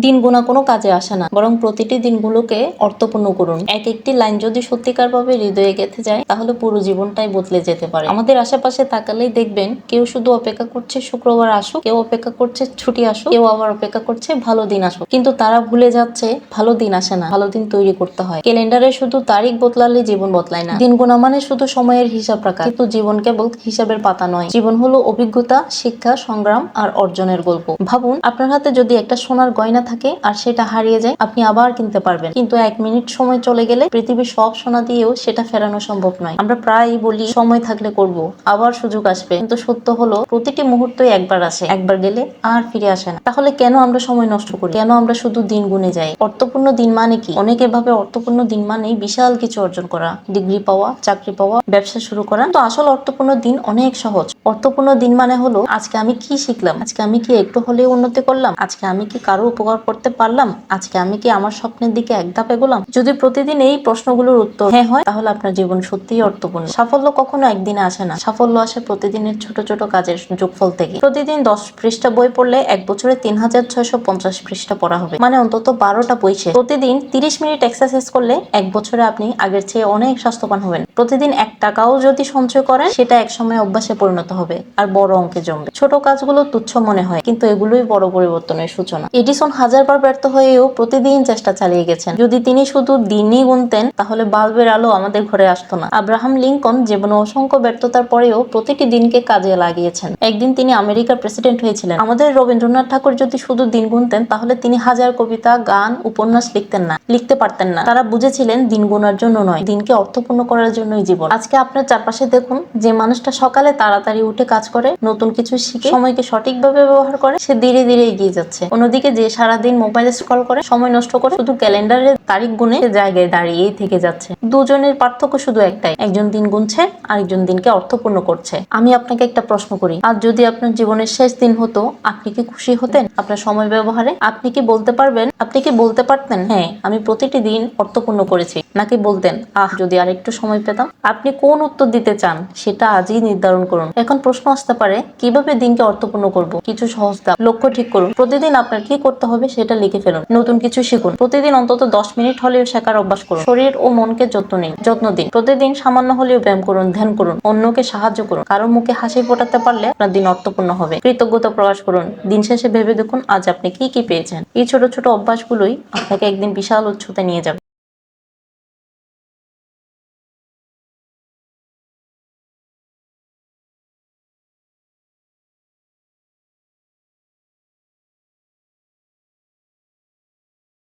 দিন গোনা কোনো কাজে আসে না। বরং প্রতিটি দিনগুলোকে অর্থপূর্ণ করুন। এক একটি লাইন যদি সত্যিকারভাবে হৃদয়ে গেঁথে যায়, তাহলে পুরো জীবনটাই বদলে যেতে পারে। আমাদের আশেপাশে তাকালেই দেখবেন, কেউ শুধু অপেক্ষা করছে শুক্রবার আসুক, কেউ অপেক্ষা করছে ছুটি আসুক, কেউ আবার অপেক্ষা করছে ভালো দিন আসুক। কিন্তু তারা ভুলে যাচ্ছে, ভালো দিন আসে না, ভালো দিন তৈরি করতে হয়। ক্যালেন্ডারে শুধু তারিখ বদলালে জীবন বদলায় না। দিন গোনা মানে শুধু সময়ের হিসাব রাখা। কিন্তু জীবন কেবল হিসাবের পাতা নয়। জীবন হলো অভিজ্ঞতা, শিক্ষা, সংগ্রাম আর অর্জনের গল্প। ভাবুন, আপনার হাতে যদি একটা সোনার গয়না থাকে আর সেটা হারিয়ে যায়, আপনি আবার কিনতে পারবেন। কিন্তু এক মিনিট সময় চলে গেলে পৃথিবীর সব সোনা দিয়েও সেটা ফেরানো সম্ভব নয়। আমরা প্রায়ই বলি, সময় থাকলে করব, আবার সুযোগ আসবে। কিন্তু সত্য হলো, প্রতিটি মুহূর্তই একবার আসে। একবার গেলে আর ফিরে আসে না। তাহলে কেন আমরা সময় নষ্ট করি? কেন আমরা শুধু দিন গুনে যাই? অর্থপূর্ণ দিন মানে কি? অনেকে ভাবে অর্থপূর্ণ দিন মানেই বিশাল কিছু অর্জন করা। ডিগ্রি পাওয়া, চাকরি পাওয়া ব্যবসা শুরু করা। তো আসল অর্থপূর্ণ দিন অনেক সহজ। অর্থপূর্ণ দিন মানে হলো, আজকে আমি কি শিখলাম? আজকে আমি কি একটু হলেও উন্নতি করলাম? আজকে আমি কি কারও উপকার করতে পারলাম? আজকে আমি কি আমার স্বপ্নের দিকে এক ধাপ এগোলাম? যদি প্রতিদিন এই প্রশ্নগুলোর উত্তর হ্যাঁ হয়, তাহলে আপনার জীবন সত্যিই অর্থপূর্ণ। সাফল্য কখনো একদিনে আসে না। সাফল্য আসে প্রতিদিনের ছোট ছোট কাজের যোগফল থেকে। প্রতিদিন দশ পৃষ্ঠা বই পড়লে এক বছরে তিন হাজার ছয়শো পঞ্চাশ পৃষ্ঠা পড়া হবে। মানে অন্তত বারোটা বই প্রতিদিন তিরিশ মিনিট এক্সারসাইজ করলে এক বছরে আপনি আগের চেয়ে অনেক স্বাস্থ্যবান হবেন। প্রতিদিন এক টাকাও যদি সঞ্চয় করেন, সেটা এক সময় অভ্যাসে পরিণত হবে আর বড় অঙ্কে জমবে। ছোট কাজগুলো তুচ্ছ মনে হয়, কিন্তু এগুলোই বড় পরিবর্তনের সূচনা। এডিসন হাজারবার ব্যর্থ হয়েও প্রতিদিন চেষ্টা চালিয়ে গেছেন। যদি তিনি শুধু দিনই গুনতেন, তাহলে বাল্বের আলো আমাদের ঘরে আসতো না। আব্রাহাম লিঙ্কন জীবনে অসংখ্য ব্যর্থতার পরেও প্রতিটি দিনকে কাজে লাগিয়েছেন। একদিন তিনি আমেরিকার প্রেসিডেন্ট হয়েছিলেন। আমাদের রবীন্দ্রনাথ ঠাকুর যদি শুধু দিন গুনতেন, তাহলে তিনি হাজার কবিতা, গান, উপন্যাস লিখতেন না, লিখতে পারতেন না। তারা বুঝেছিলেন দিন গোনার জন্য নয়, দিনকে অর্থপূর্ণ করার জন্যই জীবন। আজকে আপনার চারপাশে দেখুন, যে মানুষটা সকালে তাড়াতাড়ি উঠে কাজ করে, নতুন কিছু শিখে, সময়কে সঠিকভাবে ব্যবহার করে, সে ধীরে ধীরে এগিয়ে যাচ্ছে। অন্যদিকে যে সারাদিন মোবাইলে স্ক্রল করে, সময় নষ্ট করে, শুধু ক্যালেন্ডারের তারিখ গুনে জায়গায় দাঁড়িয়েই থেকে যাচ্ছে। দুজনের পার্থক্য শুধু একটাই, একজন দিন গুনছে, আরেকজন দিনকে অর্থপূর্ণ করছে। আমি আপনাকে একটা প্রশ্ন করি, আর যদি আপনার জীবনের শেষ দিন হতো, আপনি কি খুশি হতেন আপনার সময় ব্যবহারে? আপনি কি বলতে পারবেন? আপনি কি বলতে পারতেন হ্যাঁ আমি প্রতিটি দিন অর্থপূর্ণ করেছি। নাকি বলতেন, আহ, যদি আর একটু সময় পেতাম আপনি কোন উত্তর দিতে চান সেটা আজই নির্ধারণ করুন। এখন প্রশ্ন আসতে পারে, কীভাবে দিনকে অর্থপূর্ণ করব? কিছু সহজ ধাপ লক্ষ্য ঠিক করুন, প্রতিদিন আপনার কি করতে হবে সেটা লিখে ফেলুন। নতুন কিছু শিখুন। প্রতিদিন অন্তত দশ মিনিট হলেও শেখার অভ্যাস করুন। শরীর ও মনকে যত্ন নিন। যত্ন দিন। প্রতিদিন সামান্য হলেও ব্যায়াম করুন, ধ্যান করুন, অন্যকে সাহায্য করুন। কারও মুখে হাসি ফোটাতে পারলে আপনার দিন অর্থপূর্ণ হবে। কৃতজ্ঞতা প্রকাশ করুন। দিন শেষে ভেবে দেখুন আজ আপনি কি কি পেয়েছেন। এই ছোট ছোট অভ্যাসগুলোই আপনাকে একদিন বিশাল উচ্চতে নিয়ে যাবে।